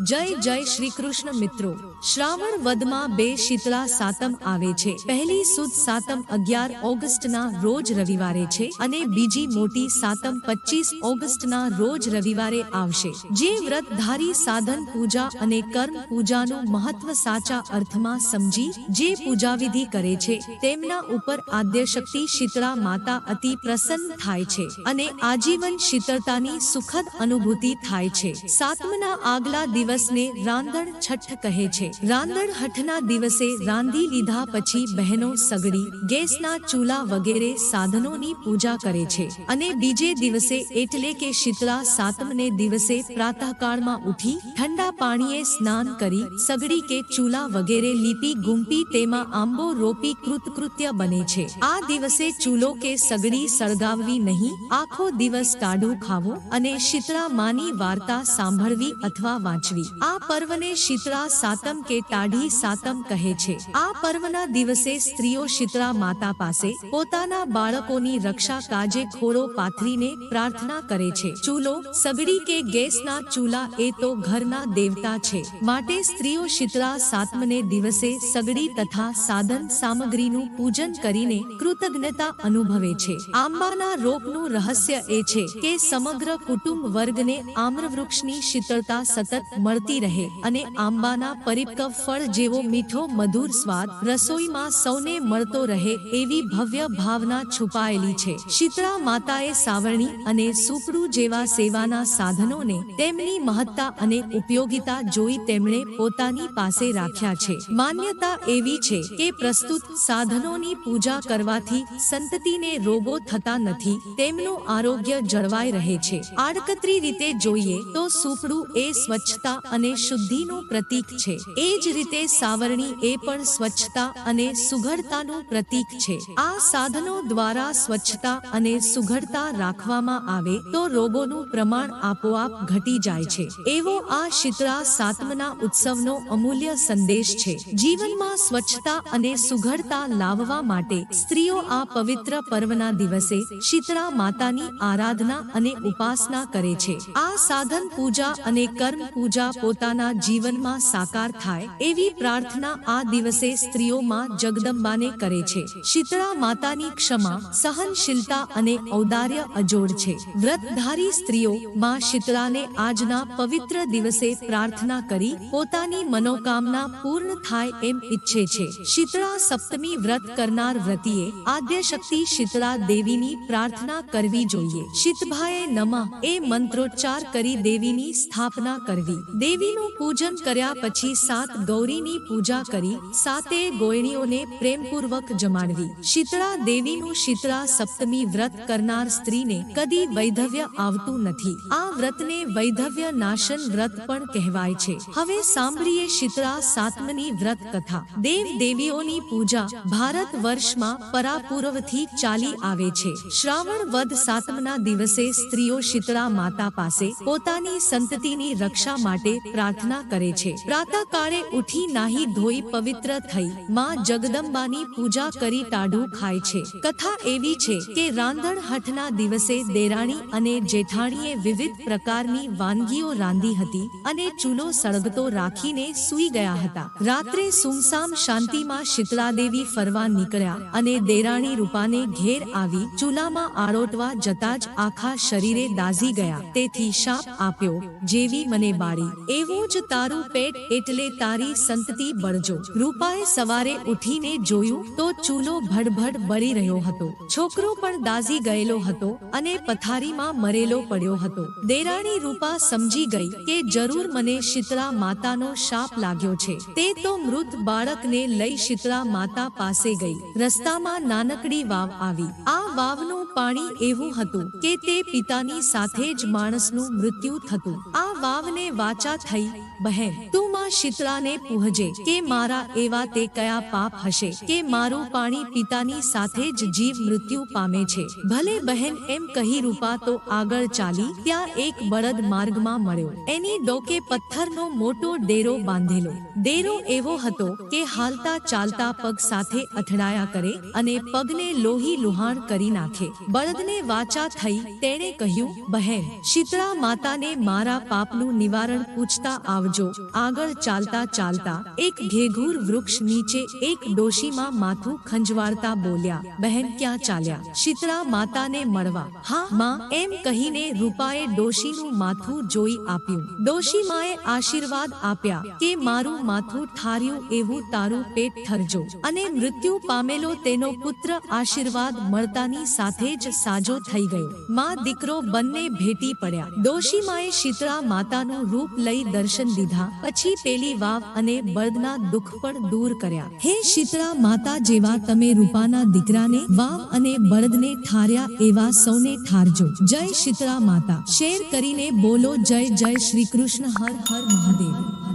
જય જય શ્રી કૃષ્ણ મિત્રો. શ્રાવણ વદમાં બે શીતળા સાતમ આવે છે. પહેલી સુદ સાતમ અગિયાર ઓગસ્ટના રોજ રવિવારે છે અને બીજી મોટી સાતમ પચીસ ઓગસ્ટના રોજ રવિવારે આવશે. જે વ્રતધારી સાધન પૂજા અને કર્મ પૂજાનું મહત્વ સાચા અર્થમાં સમજી, જે પૂજાવિધિ કરે છે, તેમના ઉપર આદ્યશક્તિ શીતળા માતા અતિ પ્રસન્ન થાય છે અને આજીવન શીતળતાની સુખદ અનુભૂતિ થાય છે. સાતમના આગલા દિવસને રાંદણ છઠ્ઠ કહે છે. રાંદણ હઠના દિવસે રાંધી લીધા પછી બહેનો સગડી, ગેસના ચૂલા વગેરે સાધનોની પૂજા કરે છે અને બીજે દિવસે એટલે કે શીતળા સાતમને દિવસે પ્રાતઃકાળમાં ઉઠી ઠંડા પાણીએ સ્નાન કરી સગડી કે ચૂલા વગેરે લીપી ગુંપી તેમાં આંબો રોપી કૃતકૃત્ય બને છે. આ દિવસે ચૂલો કે સગડી સળગાવવી નહીં, આખો દિવસ ટાઢું ખાવો અને શીતળા માની વાર્તા સાંભળવી અથવા વાંચવી. આ પર્વને શીતળા સાતમ કે ટાઢી સાતમ કહે છે. આ પર્વના દિવસે સ્ત્રીઓ શીતળા માતા પાસે પોતાના બાળકોની રક્ષા કાજે ખોળો પાથરીને પ્રાર્થના કરે છે. ચૂલો, સગડી કે ગેસના ચૂલા એ તો ઘરના દેવતા છે. માટે સ્ત્રીઓ શીતળા સાતમને દિવસે સગડી તથા સાધન સામગ્રીનું પૂજન કરીને કૃતજ્ઞતા અનુભવે છે. આંબાના રોપનું રહસ્ય એ છે કે સમગ્ર કુટુંબ વર્ગને આમ્રવૃક્ષની શીતળતા સતત મળતી રહે અને આંબાના પરિપક્વ ફળ જેવો મીઠો, મધુર સ્વાદ રસોઈમાં સૌને મળતો રહે એવી ભવ્ય ભાવના છુપાયેલી છે. શીતળા માતાએ સાવરણી અને સુપડુ જેવા સેવાના સાધનોને તેમની મહત્તા અને ઉપયોગિતા જોઈ તેમણે પોતાની પાસે રાખ્યા છે. માન્યતા એવી છે કે પ્રસ્તુત સાધનોની પૂજા કરવાથી સંતતિને રોગો થતા નથી, તેમનું આરોગ્ય જળવાઈ રહે છે. આડકતરી રીતે જોઈએ તો સુપડું એ સ્વચ્છતા અને શુદ્ધિનું પ્રતીક છે. એ જ રીતે સાવરણી એ પણ સ્વચ્છતા અને સુઘડતાનું પ્રતીક છે. આ સાધનો દ્વારા સ્વચ્છતા અને સુઘડતા રાખવામાં આવે તો રોગોનું પ્રમાણ આપોઆપ ઘટી જાય છે. એવો આ શીતળા સાતમના ઉત્સવનો અમૂલ્ય સંદેશ છે. જીવનમાં સ્વચ્છતા અને સુઘડતા લાવવા માટે સ્ત્રીઓ આ પવિત્ર પર્વના દિવસે શીતળા માતાની આરાધના અને ઉપાસના કરે છે. આ સાધન પૂજા અને કર્મ પૂજા પોતાના જીવનમાં સાકાર થાય એવી પ્રાર્થના આ દિવસે સ્ત્રીઓમાં જગદંબાને કરે છે. શીતળા માતાની ક્ષમા, સહનશીલતા અને ઔદાર્ય અજોડ છે. વ્રતધારી સ્ત્રીઓ માં શીતળાને આજના પવિત્ર દિવસે પ્રાર્થના કરી પોતાની મનોકામના પૂર્ણ થાય એમ ઈચ્છે છે. શીતળા સપ્તમી વ્રત કરનાર વ્રતીએ આદ્ય શક્તિ શીતળા દેવીની પ્રાર્થના કરવી જોઈએ. શીતભાએ નમઃ એ મંત્રોચ્ચાર કરી દેવીની સ્થાપના કરવી. દેવીનું પૂજન કર્યા પછી સાત ગૌરીની પૂજા કરી, સાતે ગોયણીઓને પ્રેમપૂર્વક જમાડવી. શીતળા દેવીનું શીતળા સપ્તમી વ્રત કરનાર સ્ત્રીને કદી વૈધવ્ય આવતું નથી. આ વ્રતને વૈધવ્ય નાશન વ્રત પણ કહેવાય છે. હવે સાંભળીએ શીતળા સાતમની વ્રત કથા. દેવ દેવીઓની પૂજા ભારત વર્ષમાં પરાપૂર્વથી ચાલી આવે છે. શ્રાવણ વદ સાતમના દિવસે સ્ત્રીઓ શીતળા માતા પાસે પોતાની સંતતિની રક્ષા માટે પ્રાર્થના કરે છે. પ્રાતઃકાળે ઉઠી નાહી ધોઈ પવિત્ર થઈ માં જગદંબાની પૂજા કરી ટાઢું ખાય છે. કથા એવી છે કે રાંધણ હઠના દિવસે દેરાણી અને જેઠાણીએ વિવિધ પ્રકારની વાનગીઓ રાંધી હતી અને ચૂલો સળગતો રાખીને સૂઈ ગયા હતા. રાત્રે સુમસામ શાંતિમાં શીતળાદેવી ફરવા નીકળ્યા અને દેરાણી રૂપાને ઘેર આવી ચૂલામાં આરોટવા જતા જ આખા શરીરે દાઝી ગયા. તેથી શાપ આપ્યો. જેવી મને બાળી. એવું જ તારું પેટ એટલે તારી સંતતિ બળજો. રૂપાએ સવારે ઉઠીને જોયું તો ચૂલો ભડભડ બળી રહ્યો હતો. છોકરો પણ દાઝી ગયેલો હતો અને પથારીમાં મરેલો પડ્યો હતો. દેરાણી રૂપા સમજી ગઈ કે જરૂર મને શીતળા માતાનો શાપ લાગ્યો છે. તે તો મૃત બાળકને લઈ શીતળા માતા પાસે ગઈ. રસ્તામાં નાનકડી વાવ આવી. આ વાવનું પાણી એવું હતું કે તે પિતાની સાથે જ માણસનું મૃત્યુ થતું. આ વાવને વાચા થઈ બહેન તું માં શીતળાને પૂહજે કે મારા એવા તે કયા પાપ હશે? કે મારું પાણી પિતાની સાથે જ જીવ મૃત્યુ પામે છે? ભલે બહેન એમ કહી રૂપા તો આગળ ચાલી, ત્યાં એક બળદ માર્ગમાં મળ્યો. એની ડોકે પથ્થરનો મોટો ડેરો બાંધેલો. ડેરો એવો હતો કે હાલતા ચાલતા પગ સાથે અથડાયા કરે અને પગને લોહી લુહાણ કરી નાખે. બળદને વાચા થઈ તેણે કહ્યું, બહેન, શીતળા માતાને મારા પાપનું નિવારણ પૂછતા આવજો. આગળ ચાલતા ચાલતા એક ઘેઘૂર વૃક્ષ નીચે એક ડોશીમાં માથું ખંજવાળતા બોલ્યા, બહેન, ક્યાં ચાલ્યા? શીતળા માતાને મળવા. હા, માં. એમ કહીને રૂપાએ ડોશીનું માથું જોઈ આપ્યું. ડોશીમાએ આશીર્વાદ આપ્યા કે મારું માથું ઠાર્યું એવું તારું પેટ ઠરજો. અને મૃત્યુ પામેલો તેનો પુત્ર આશીર્વાદ મળતાની સાથે જ સાજો થઈ ગયો. માં દીકરો બંને ભેટી પડ્યા. ડોશીમાએ શીતળા માતાનું રૂપ લઈ દર્શન દીધા. પછી પેલી વાવ અને બળદના દુઃખ પણ દૂર કર્યા. હે શીતળા માતા જેવા તમે રૂપાના દીકરાને, વાવ અને બળદને ઠાર્યા એવા સૌને ઠારજો. જય શીતળા માતા. શેર કરીને બોલો જય જય શ્રી કૃષ્ણ, હર હર મહાદેવ.